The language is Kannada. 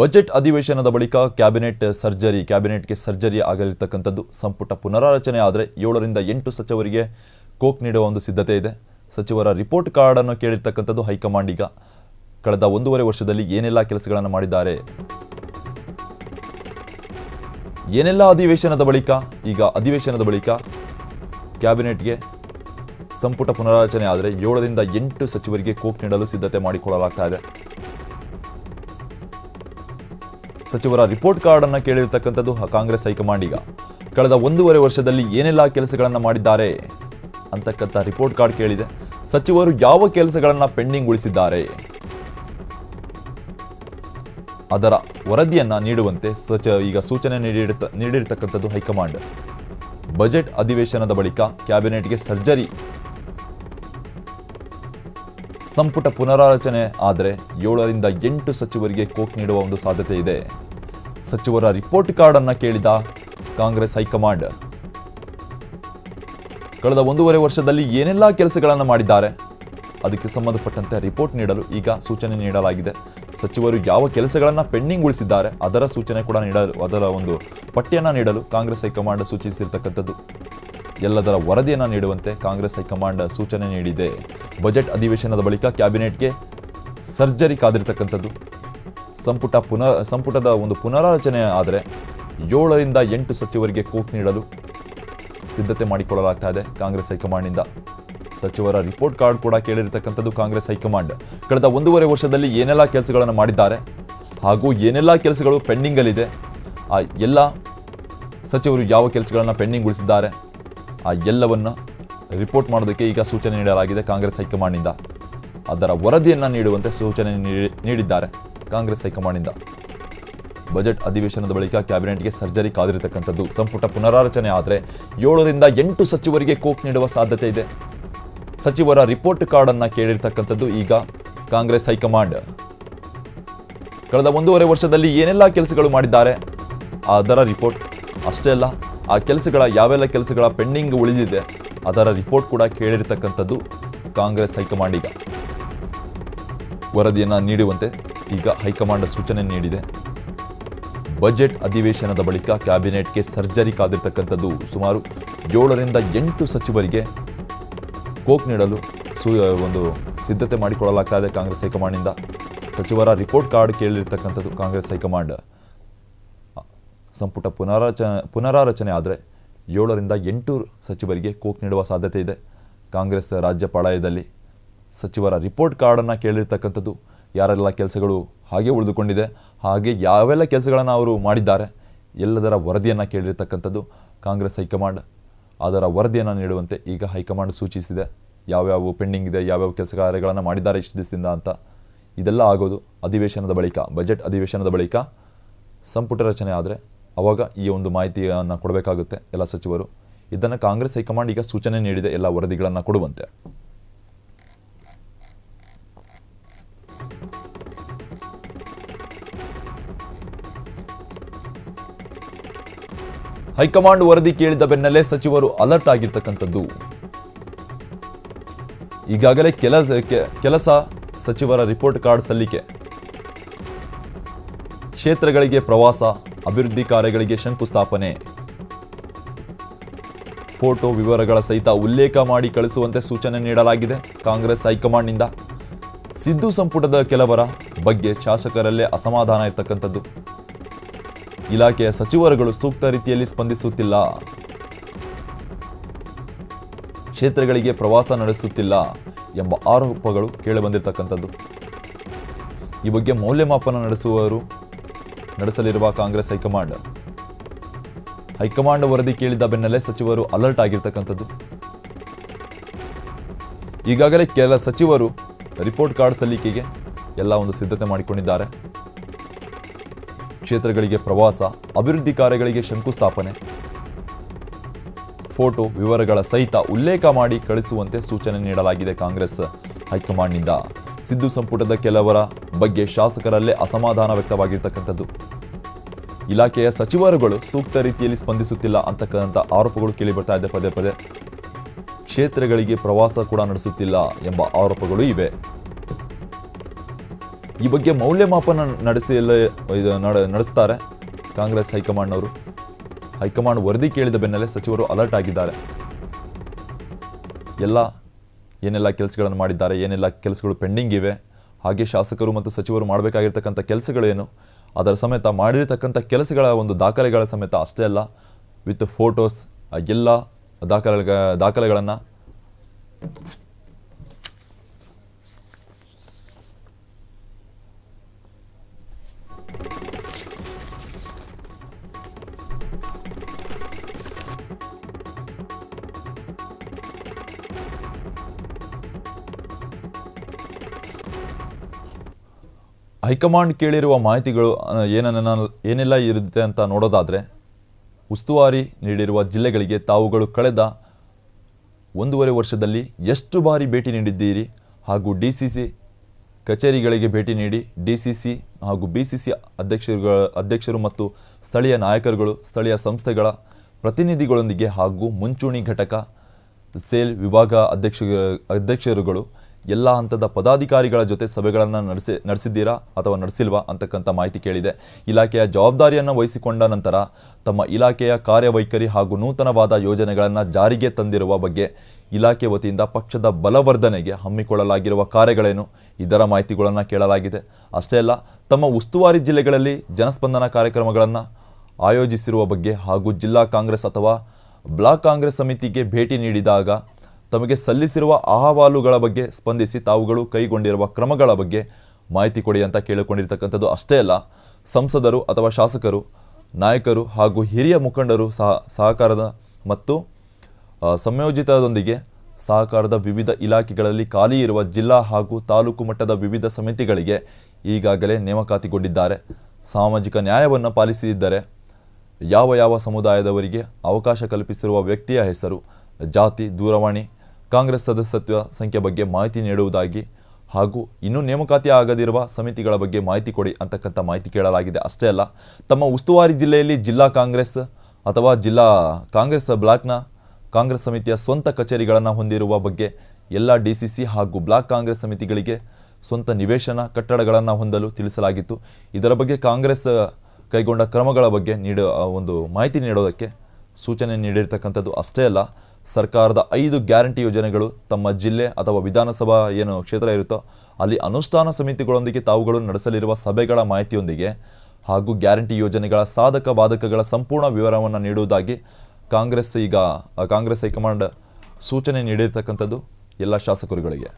ಬಜೆಟ್ ಅಧಿವೇಶನದ ಬಳಿಕ ಕ್ಯಾಬಿನೆಟ್ ಸರ್ಜರಿ, ಕ್ಯಾಬಿನೆಟ್ಗೆ ಸರ್ಜರಿ ಆಗಲಿರ್ತಕ್ಕಂಥದ್ದು ಸಂಪುಟ ಪುನರಾರಚನೆ ಆದರೆ ಏಳರಿಂದ ಎಂಟು ಸಚಿವರಿಗೆ ಕೋಕ್ ನೀಡುವ ಒಂದು ಸಿದ್ಧತೆ ಇದೆ. ಸಚಿವರ ರಿಪೋರ್ಟ್ ಕಾರ್ಡ್ ಅನ್ನು ಕೇಳಿರ್ತಕ್ಕಂಥದ್ದು ಹೈಕಮಾಂಡ್ ಈಗ. ಕಳೆದ ಒಂದೂವರೆ ವರ್ಷದಲ್ಲಿ ಏನೆಲ್ಲ ಕೆಲಸಗಳನ್ನು ಮಾಡಿದ್ದಾರೆ? ಏನೆಲ್ಲ ಅಧಿವೇಶನದ ಬಳಿಕ? ಈಗ ಅಧಿವೇಶನದ ಬಳಿಕ ಕ್ಯಾಬಿನೆಟ್ಗೆ ಸಂಪುಟ ಪುನರಾರಚನೆ ಆದರೆ ಏಳರಿಂದ ಎಂಟು ಸಚಿವರಿಗೆ ಕೋಕ್ ನೀಡಲು ಸಿದ್ಧತೆ ಮಾಡಿಕೊಳ್ಳಲಾಗ್ತಾ ಇದೆ. ಸಚಿವರ ರಿಪೋರ್ಟ್ ಕಾರ್ಡ್ ಅನ್ನ ಕೇಳಿರ್ತಕ್ಕಂಥದ್ದು ಕಾಂಗ್ರೆಸ್ ಹೈಕಮಾಂಡ್ ಈಗ. ಕಳೆದ ಒಂದೂವರೆ ವರ್ಷದಲ್ಲಿ ಏನೆಲ್ಲ ಕೆಲಸಗಳನ್ನು ಮಾಡಿದ್ದಾರೆ ಅಂತಕ್ಕಂಥ ರಿಪೋರ್ಟ್ ಕಾರ್ಡ್ ಕೇಳಿದೆ. ಸಚಿವರು ಯಾವ ಕೆಲಸಗಳನ್ನು ಪೆಂಡಿಂಗ್ ಉಳಿಸಿದ್ದಾರೆ? ಅದರ ವರದಿಯನ್ನ ನೀಡುವಂತೆ ಸಚ ಈಗ ಸೂಚನೆ ನೀಡಿರ್ತ ನೀಡಿರ್ತಕ್ಕಂಥದ್ದು ಹೈಕಮಾಂಡ್. ಬಜೆಟ್ ಅಧಿವೇಶನದ ಬಳಿಕ ಕ್ಯಾಬಿನೆಟ್ಗೆ ಸರ್ಜರಿ ಸಂಪುಟ ಪುನರಾರಚನೆ ಆದರೆ ಏಳರಿಂದ ಎಂಟು ಸಚಿವರಿಗೆ ಕೋಕ್ ನೀಡುವ ಒಂದು ಸಾಧ್ಯತೆ ಇದೆ. ಸಚಿವರ ರಿಪೋರ್ಟ್ ಕಾರ್ಡ್ ಅನ್ನ ಕೇಳಿದ ಕಾಂಗ್ರೆಸ್ ಹೈಕಮಾಂಡ್. ಕಳೆದ ಒಂದೂವರೆ ವರ್ಷದಲ್ಲಿ ಏನೆಲ್ಲ ಕೆಲಸಗಳನ್ನು ಮಾಡಿದ್ದಾರೆ, ಅದಕ್ಕೆ ಸಂಬಂಧಪಟ್ಟಂತೆ ರಿಪೋರ್ಟ್ ನೀಡಲು ಈಗ ಸೂಚನೆ ನೀಡಲಾಗಿದೆ. ಸಚಿವರು ಯಾವ ಕೆಲಸಗಳನ್ನು ಪೆಂಡಿಂಗ್ ಉಳಿಸಿದ್ದಾರೆ, ಅದರ ಸೂಚನೆ ಕೂಡ ನೀಡಲು, ಅದರ ಒಂದು ಪಟ್ಟಿಯನ್ನು ನೀಡಲು ಕಾಂಗ್ರೆಸ್ ಹೈಕಮಾಂಡ್ ಸೂಚಿಸಿರ್ತಕ್ಕಂಥದ್ದು. ಎಲ್ಲದರ ವರದಿಯನ್ನು ನೀಡುವಂತೆ ಕಾಂಗ್ರೆಸ್ ಹೈಕಮಾಂಡ್ ಸೂಚನೆ ನೀಡಿದೆ. ಬಜೆಟ್ ಅಧಿವೇಶನದ ಬಳಿಕ ಕ್ಯಾಬಿನೆಟ್ಗೆ ಸರ್ಜರಿ ಕಾದಿರತಕ್ಕಂಥದ್ದು. ಸಂಪುಟ ಪುನ, ಸಂಪುಟದ ಒಂದು ಪುನರಾರಚನೆ ಆದರೆ ಏಳರಿಂದ ಎಂಟು ಸಚಿವರಿಗೆ ಕೋಕ್ ನೀಡಲು ಸಿದ್ಧತೆ ಮಾಡಿಕೊಳ್ಳಲಾಗ್ತಾ ಇದೆ ಕಾಂಗ್ರೆಸ್ ಹೈಕಮಾಂಡ್ನಿಂದ. ಸಚಿವರ ರಿಪೋರ್ಟ್ ಕಾರ್ಡ್ ಕೂಡ ಕೇಳಿರ್ತಕ್ಕಂಥದ್ದು ಕಾಂಗ್ರೆಸ್ ಹೈಕಮಾಂಡ್. ಕಳೆದ ಒಂದೂವರೆ ವರ್ಷದಲ್ಲಿ ಏನೆಲ್ಲ ಕೆಲಸಗಳನ್ನು ಮಾಡಿದ್ದಾರೆ ಹಾಗೂ ಏನೆಲ್ಲ ಕೆಲಸಗಳು ಪೆಂಡಿಂಗಲ್ಲಿದೆ, ಆ ಎಲ್ಲ ಸಚಿವರು ಯಾವ ಕೆಲಸಗಳನ್ನು ಪೆಂಡಿಂಗ್ ಉಳಿಸಿದ್ದಾರೆ ಆ ಎಲ್ಲವನ್ನು ರಿಪೋರ್ಟ್ ಮಾಡೋದಕ್ಕೆ ಈಗ ಸೂಚನೆ ನೀಡಲಾಗಿದೆ ಕಾಂಗ್ರೆಸ್ ಹೈಕಮಾಂಡ್ನಿಂದ. ಅದರ ವರದಿಯನ್ನು ನೀಡುವಂತೆ ಸೂಚನೆ ನೀಡಿ- ನೀಡಿದ್ದಾರೆ ಕಾಂಗ್ರೆಸ್ ಹೈಕಮಾಂಡ್ನಿಂದ. ಬಜೆಟ್ ಅಧಿವೇಶನದ ಬಳಿಕ ಕ್ಯಾಬಿನೆಟ್ಗೆ ಸರ್ಜರಿ ಕಾದಿರತಕ್ಕಂಥದ್ದು ಸಂಪುಟ ಪುನರಾರಚನೆ ಆದರೆ ಏಳರಿಂದ ಎಂಟು ಸಚಿವರಿಗೆ ಕೋಕ್ ನೀಡುವ ಸಾಧ್ಯತೆ ಇದೆ. ಸಚಿವರ ರಿಪೋರ್ಟ್ ಕಾರ್ಡ್ ಅನ್ನ ಕೇಳಿರ್ತಕ್ಕಂಥದ್ದು ಈಗ ಕಾಂಗ್ರೆಸ್ ಹೈಕಮಾಂಡ್. ಕಳೆದ ಒಂದೂವರೆ ವರ್ಷದಲ್ಲಿ ಏನೆಲ್ಲ ಕೆಲಸಗಳು ಮಾಡಿದ್ದಾರೆ ಅದರ ರಿಪೋರ್ಟ್ ಅಷ್ಟೇ ಅಲ್ಲ ಆ ಕೆಲಸಗಳ, ಯಾವೆಲ್ಲ ಕೆಲಸಗಳ ಪೆಂಡಿಂಗ್ ಉಳಿದಿದೆ ಅದರ ರಿಪೋರ್ಟ್ ಕೂಡ ಕೇಳಿರ್ತಕ್ಕಂಥದ್ದು ಕಾಂಗ್ರೆಸ್ ಹೈಕಮಾಂಡ್ ಈಗ. ವರದಿಯನ್ನು ನೀಡುವಂತೆ ಈಗ ಹೈಕಮಾಂಡ್ ಸೂಚನೆ ನೀಡಿದೆ. ಬಜೆಟ್ ಅಧಿವೇಶನದ ಬಳಿಕ ಕ್ಯಾಬಿನೆಟ್ಗೆ ಸರ್ಜರಿ ಕಾದಿರ್ತಕ್ಕಂಥದ್ದು ಸುಮಾರು ಏಳರಿಂದ ಎಂಟು ಸಚಿವರಿಗೆ ಕೋಕ್ ನೀಡಲು ಸು, ಒಂದು ಸಿದ್ಧತೆ ಮಾಡಿಕೊಳ್ಳಲಾಗ್ತಾ ಇದೆ ಕಾಂಗ್ರೆಸ್ ಹೈಕಮಾಂಡಿಂದ ಸಚಿವರ ರಿಪೋರ್ಟ್ ಕಾರ್ಡ್ ಕೇಳಿರ್ತಕ್ಕಂಥದ್ದು ಕಾಂಗ್ರೆಸ್ ಹೈಕಮಾಂಡ್. ಸಂಪುಟ ಪುನರಾರಚ ಪುನರಾರಚನೆ ಆದರೆ ಏಳರಿಂದ ಎಂಟು ಸಚಿವರಿಗೆ ಕೋಕ್ ನೀಡುವ ಸಾಧ್ಯತೆ ಇದೆ. ಕಾಂಗ್ರೆಸ್ ರಾಜ್ಯ ಪಾಳಯದಲ್ಲಿ ಸಚಿವರ ರಿಪೋರ್ಟ್ ಕಾರ್ಡನ್ನು ಕೇಳಿರ್ತಕ್ಕಂಥದ್ದು ಯಾರೆಲ್ಲ ಕೆಲಸಗಳು ಹಾಗೆ ಉಳಿದುಕೊಂಡಿದೆ, ಹಾಗೆ ಯಾವೆಲ್ಲ ಕೆಲಸಗಳನ್ನು ಅವರು ಮಾಡಿದ್ದಾರೆ ಎಲ್ಲದರ ವರದಿಯನ್ನು ಕೇಳಿರ್ತಕ್ಕಂಥದ್ದು ಕಾಂಗ್ರೆಸ್ ಹೈಕಮಾಂಡ್. ಅದರ ವರದಿಯನ್ನು ನೀಡುವಂತೆ ಈಗ ಹೈಕಮಾಂಡ್ ಸೂಚಿಸಿದೆ. ಯಾವ್ಯಾವ ಪೆಂಡಿಂಗ್ ಇದೆ, ಯಾವ್ಯಾವ ಕೆಲಸ ಕಾರ್ಯಗಳನ್ನು ಮಾಡಿದ್ದಾರೆ ಇಷ್ಟು ದಿವಸದಿಂದ ಅಂತ. ಇದೆಲ್ಲ ಆಗೋದು ಅಧಿವೇಶನದ ಬಳಿಕ, ಬಜೆಟ್ ಅಧಿವೇಶನದ ಬಳಿಕ. ಸಂಪುಟ ರಚನೆ ಆದರೆ ಅವಾಗ ಈ ಒಂದು ಮಾಹಿತಿಯನ್ನು ಕೊಡಬೇಕಾಗುತ್ತೆ ಎಲ್ಲ ಸಚಿವರು. ಇದನ್ನು ಕಾಂಗ್ರೆಸ್ ಹೈಕಮಾಂಡ್ ಈಗ ಸೂಚನೆ ನೀಡಿದೆ ಎಲ್ಲ ವರದಿಗಳನ್ನು ಕೊಡುವಂತೆ. ಹೈಕಮಾಂಡ್ ವರದಿ ಕೇಳಿದ ಬೆನ್ನಲ್ಲೇ ಸಚಿವರು ಅಲರ್ಟ್ ಆಗಿರ್ತಕ್ಕಂಥದ್ದು. ಈಗಾಗಲೇ ಕೆಲಸ ಕೆಲಸ ಸಚಿವರ ರಿಪೋರ್ಟ್ ಕಾರ್ಡ್ ಸಲ್ಲಿಕೆ. ಕ್ಷೇತ್ರಗಳಿಗೆ ಪ್ರವಾಸ ಅಭಿವೃದ್ಧಿ ಕಾರ್ಯಗಳಿಗೆ ಶಂಕುಸ್ಥಾಪನೆ ಫೋಟೋ ವಿವರಗಳ ಸಹಿತ ಉಲ್ಲೇಖ ಮಾಡಿ ಕಳಿಸುವಂತೆ ಸೂಚನೆ ನೀಡಲಾಗಿದೆ ಕಾಂಗ್ರೆಸ್ ಹೈಕಮಾಂಡ್ನಿಂದ. ಸಿದ್ದು ಸಂಪುಟದ ಕೆಲವರ ಬಗ್ಗೆ ಶಾಸಕರಲ್ಲೇ ಅಸಮಾಧಾನ ಇರ್ತಕ್ಕಂಥದ್ದು. ಇಲಾಖೆಯ ಸಚಿವರುಗಳು ಸೂಕ್ತ ರೀತಿಯಲ್ಲಿ ಸ್ಪಂದಿಸುತ್ತಿಲ್ಲ. ಕ್ಷೇತ್ರಗಳಿಗೆ ಪ್ರವಾಸ ನಡೆಸುತ್ತಿಲ್ಲ ಎಂಬ ಆರೋಪಗಳು ಕೇಳಿಬಂದಿರತಕ್ಕಂಥದ್ದು ಈ ಬಗ್ಗೆ ಮೌಲ್ಯಮಾಪನ ನಡೆಸುವವರು ನಡೆಸಲಿರುವ ಕಾಂಗ್ರೆಸ್ ಹೈಕಮಾಂಡ್. ಹೈಕಮಾಂಡ್ ವರದಿ ಕೇಳಿದ ಬೆನ್ನಲ್ಲೇ ಸಚಿವರು ಅಲರ್ಟ್ ಆಗಿರ್ತಕ್ಕಂಥದ್ದು. ಈಗಾಗಲೇ ಕೆಲ ಸಚಿವರು ರಿಪೋರ್ಟ್ ಕಾರ್ಡ್ ಸಲ್ಲಿಕೆಗೆ ಎಲ್ಲ ಒಂದು ಸಿದ್ಧತೆ ಮಾಡಿಕೊಂಡಿದ್ದಾರೆ. ಕ್ಷೇತ್ರಗಳಿಗೆ ಪ್ರವಾಸ, ಅಭಿವೃದ್ಧಿ ಕಾರ್ಯಗಳಿಗೆ ಶಂಕುಸ್ಥಾಪನೆ. ಫೋಟೋ ವಿವರಗಳ ಸಹಿತ ಉಲ್ಲೇಖ ಮಾಡಿ ಕಳಿಸುವಂತೆ ಸೂಚನೆ ನೀಡಲಾಗಿದೆ ಕಾಂಗ್ರೆಸ್ ಹೈಕಮಾಂಡ್ನಿಂದ. ಸಿದ್ದು ಸಂಪುಟದ ಕೆಲವರ ಬಗ್ಗೆ ಶಾಸಕರಲ್ಲೇ ಅಸಮಾಧಾನ ವ್ಯಕ್ತವಾಗಿರ್ತಕ್ಕಂಥದ್ದು. ಇಲಾಖೆಯ ಸಚಿವರುಗಳು ಸೂಕ್ತ ರೀತಿಯಲ್ಲಿ ಸ್ಪಂದಿಸುತ್ತಿಲ್ಲ ಅಂತಕ್ಕಂಥ ಆರೋಪಗಳು ಕೇಳಿ ಬರ್ತಾ ಇದೆ ಪದೇ ಪದೇ. ಕ್ಷೇತ್ರಗಳಿಗೆ ಪ್ರವಾಸ ಕೂಡ ನಡೆಸುತ್ತಿಲ್ಲ ಎಂಬ ಆರೋಪಗಳು ಇವೆ. ಈ ಬಗ್ಗೆ ಮೌಲ್ಯಮಾಪನ ನಡೆಸಲ್ಲ ನಡೆಸ್ತಾರೆ ಕಾಂಗ್ರೆಸ್ ಹೈಕಮಾಂಡ್ನವರು. ಹೈಕಮಾಂಡ್ ವರದಿ ಕೇಳಿದ ಬೆನ್ನಲ್ಲೇ ಸಚಿವರು ಅಲರ್ಟ್ ಆಗಿದ್ದಾರೆ. ಎಲ್ಲ ಏನೆಲ್ಲ ಕೆಲಸಗಳನ್ನು ಮಾಡಿದ್ದಾರೆ, ಏನೆಲ್ಲ ಕೆಲಸಗಳು ಪೆಂಡಿಂಗ್ ಇವೆ, ಹಾಗೆ ಶಾಸಕರು ಮತ್ತು ಸಚಿವರು ಮಾಡಬೇಕಾಗಿರ್ತಕ್ಕಂಥ ಕೆಲಸಗಳೇನು, ಅದರ ಸಮೇತ ಮಾಡಿರತಕ್ಕಂಥ ಕೆಲಸಗಳ ಒಂದು ದಾಖಲೆಗಳ ಸಮೇತ ಅಷ್ಟೇ ಅಲ್ಲ ವಿತ್ ಫೋಟೋಸ್ ಎಲ್ಲ ದಾಖಲೆ ದಾಖಲೆಗಳನ್ನು ಹೈಕಮಾಂಡ್ ಕೇಳಿರುವ ಮಾಹಿತಿಗಳು ಏನನ್ನ, ಏನೆಲ್ಲ ಇರುತ್ತೆ ಅಂತ ನೋಡೋದಾದರೆ, ಉಸ್ತುವಾರಿ ನೀಡಿರುವ ಜಿಲ್ಲೆಗಳಿಗೆ ತಾವುಗಳು ಕಳೆದ ಒಂದೂವರೆ ವರ್ಷದಲ್ಲಿ ಎಷ್ಟು ಬಾರಿ ಭೇಟಿ ನೀಡಿದ್ದೀರಿ ಹಾಗೂ ಡಿ ಸಿ ಸಿ ಕಚೇರಿಗಳಿಗೆ ಭೇಟಿ ನೀಡಿ ಡಿ ಸಿ ಸಿ ಹಾಗೂ ಬಿ ಸಿ ಸಿ ಅಧ್ಯಕ್ಷರುಗಳ, ಅಧ್ಯಕ್ಷರು ಮತ್ತು ಸ್ಥಳೀಯ ನಾಯಕರುಗಳು, ಸ್ಥಳೀಯ ಸಂಸ್ಥೆಗಳ ಪ್ರತಿನಿಧಿಗಳೊಂದಿಗೆ ಹಾಗೂ ಮುಂಚೂಣಿ ಘಟಕ ಸೇಲ್ ವಿಭಾಗ ಅಧ್ಯಕ್ಷ, ಅಧ್ಯಕ್ಷರುಗಳು ಎಲ್ಲ ಹಂತದ ಪದಾಧಿಕಾರಿಗಳ ಜೊತೆ ಸಭೆಗಳನ್ನು ನಡೆಸಿ, ನಡೆಸಿದ್ದೀರಾ ಅಥವಾ ನಡೆಸಿಲ್ವಾ ಅಂತಕ್ಕಂಥ ಮಾಹಿತಿ ಕೇಳಿದೆ. ಇಲಾಖೆಯ ಜವಾಬ್ದಾರಿಯನ್ನು ವಹಿಸಿಕೊಂಡ ನಂತರ ತಮ್ಮ ಇಲಾಖೆಯ ಕಾರ್ಯವೈಖರಿ ಹಾಗೂ ನೂತನವಾದ ಯೋಜನೆಗಳನ್ನು ಜಾರಿಗೆ ತಂದಿರುವ ಬಗ್ಗೆ ಇಲಾಖೆ ವತಿಯಿಂದ ಪಕ್ಷದ ಬಲವರ್ಧನೆಗೆ ಹಮ್ಮಿಕೊಳ್ಳಲಾಗಿರುವ ಕಾರ್ಯಗಳೇನು? ಇದರ ಮಾಹಿತಿಗಳನ್ನು ಕೇಳಲಾಗಿದೆ. ಅಷ್ಟೇ ಅಲ್ಲ, ತಮ್ಮ ಉಸ್ತುವಾರಿ ಜಿಲ್ಲೆಗಳಲ್ಲಿ ಜನಸ್ಪಂದನ ಕಾರ್ಯಕ್ರಮಗಳನ್ನು ಆಯೋಜಿಸಿರುವ ಬಗ್ಗೆ ಹಾಗೂ ಜಿಲ್ಲಾ ಕಾಂಗ್ರೆಸ್ ಅಥವಾ ಬ್ಲಾಕ್ ಕಾಂಗ್ರೆಸ್ ಸಮಿತಿಗೆ ಭೇಟಿ ನೀಡಿದಾಗ ತಮಗೆ ಸಲ್ಲಿಸಿರುವ ಅಹವಾಲುಗಳ ಬಗ್ಗೆ ಸ್ಪಂದಿಸಿ ತಾವುಗಳು ಕೈಗೊಂಡಿರುವ ಕ್ರಮಗಳ ಬಗ್ಗೆ ಮಾಹಿತಿ ಕೊಡಿ ಅಂತ ಕೇಳಿಕೊಂಡಿರ್ತಕ್ಕಂಥದ್ದು ಅಷ್ಟೇ ಅಲ್ಲ, ಸಂಸದರು ಅಥವಾ ಶಾಸಕರು, ನಾಯಕರು ಹಾಗೂ ಹಿರಿಯ ಮುಖಂಡರು ಸಹ ಸಹಕಾರದ ಮತ್ತು ಸಂಯೋಜಿತದೊಂದಿಗೆ ಸಹಕಾರದ ವಿವಿಧ ಇಲಾಖೆಗಳಲ್ಲಿ ಖಾಲಿ ಇರುವ ಜಿಲ್ಲಾ ಹಾಗೂ ತಾಲೂಕು ಮಟ್ಟದ ವಿವಿಧ ಸಮಿತಿಗಳಿಗೆ ಈಗಾಗಲೇ ನೇಮಕಾತಿಗೊಂಡಿದ್ದಾರೆ. ಸಾಮಾಜಿಕ ನ್ಯಾಯವನ್ನು ಪಾಲಿಸಿದ್ದರೆ ಯಾವ ಯಾವ ಸಮುದಾಯದವರಿಗೆ ಅವಕಾಶ ಕಲ್ಪಿಸಿರುವ ವ್ಯಕ್ತಿಯ ಹೆಸರು, ಜಾತಿ, ದೂರವಾಣಿ ಕಾಂಗ್ರೆಸ್ ಸದಸ್ಯತ್ವ ಸಂಖ್ಯೆ ಬಗ್ಗೆ ಮಾಹಿತಿ ನೀಡುವುದಾಗಿ ಹಾಗೂ ಇನ್ನೂ ನೇಮಕಾತಿ ಆಗದಿರುವ ಸಮಿತಿಗಳ ಬಗ್ಗೆ ಮಾಹಿತಿ ಕೊಡಿ ಅಂತಕ್ಕಂಥ ಮಾಹಿತಿ ಕೇಳಲಾಗಿದೆ. ಅಷ್ಟೇ ಅಲ್ಲ, ತಮ್ಮ ಉಸ್ತುವಾರಿ ಜಿಲ್ಲೆಯಲ್ಲಿ ಜಿಲ್ಲಾ ಕಾಂಗ್ರೆಸ್ ಅಥವಾ ಜಿಲ್ಲಾ ಕಾಂಗ್ರೆಸ್ ಬ್ಲಾಕ್ನ ಕಾಂಗ್ರೆಸ್ ಸಮಿತಿಯ ಸ್ವಂತ ಕಚೇರಿಗಳನ್ನು ಹೊಂದಿರುವ ಬಗ್ಗೆ ಎಲ್ಲ ಡಿ ಹಾಗೂ ಬ್ಲಾಕ್ ಕಾಂಗ್ರೆಸ್ ಸಮಿತಿಗಳಿಗೆ ಸ್ವಂತ ನಿವೇಶನ ಕಟ್ಟಡಗಳನ್ನು ಹೊಂದಲು ತಿಳಿಸಲಾಗಿತ್ತು. ಇದರ ಬಗ್ಗೆ ಕಾಂಗ್ರೆಸ್ ಕೈಗೊಂಡ ಕ್ರಮಗಳ ಬಗ್ಗೆ ನೀಡ ಒಂದು ಮಾಹಿತಿ ನೀಡೋದಕ್ಕೆ ಸೂಚನೆ ನೀಡಿರ್ತಕ್ಕಂಥದ್ದು ಅಷ್ಟೇ ಅಲ್ಲ ಸರ್ಕಾರದ ಐದು ಗ್ಯಾರಂಟಿ ಯೋಜನೆಗಳು ತಮ್ಮ ಜಿಲ್ಲೆ ಅಥವಾ ವಿಧಾನಸಭಾ ಏನು ಕ್ಷೇತ್ರ ಇರುತ್ತೋ ಅಲ್ಲಿ ಅನುಷ್ಠಾನ ಸಮಿತಿಗಳೊಂದಿಗೆ ತಾವುಗಳು ನಡೆಸಲಿರುವ ಸಭೆಗಳ ಮಾಹಿತಿಯೊಂದಿಗೆ ಹಾಗೂ ಗ್ಯಾರಂಟಿ ಯೋಜನೆಗಳ ಸಾಧಕ ಬಾಧಕಗಳ ಸಂಪೂರ್ಣ ವಿವರವನ್ನು ನೀಡುವುದಾಗಿ ಕಾಂಗ್ರೆಸ್ ಈಗ, ಕಾಂಗ್ರೆಸ್ ಹೈಕಮಾಂಡ್ ಸೂಚನೆ ನೀಡಿರ್ತಕ್ಕಂಥದ್ದು ಎಲ್ಲ ಶಾಸಕರುಗಳಿಗೆ.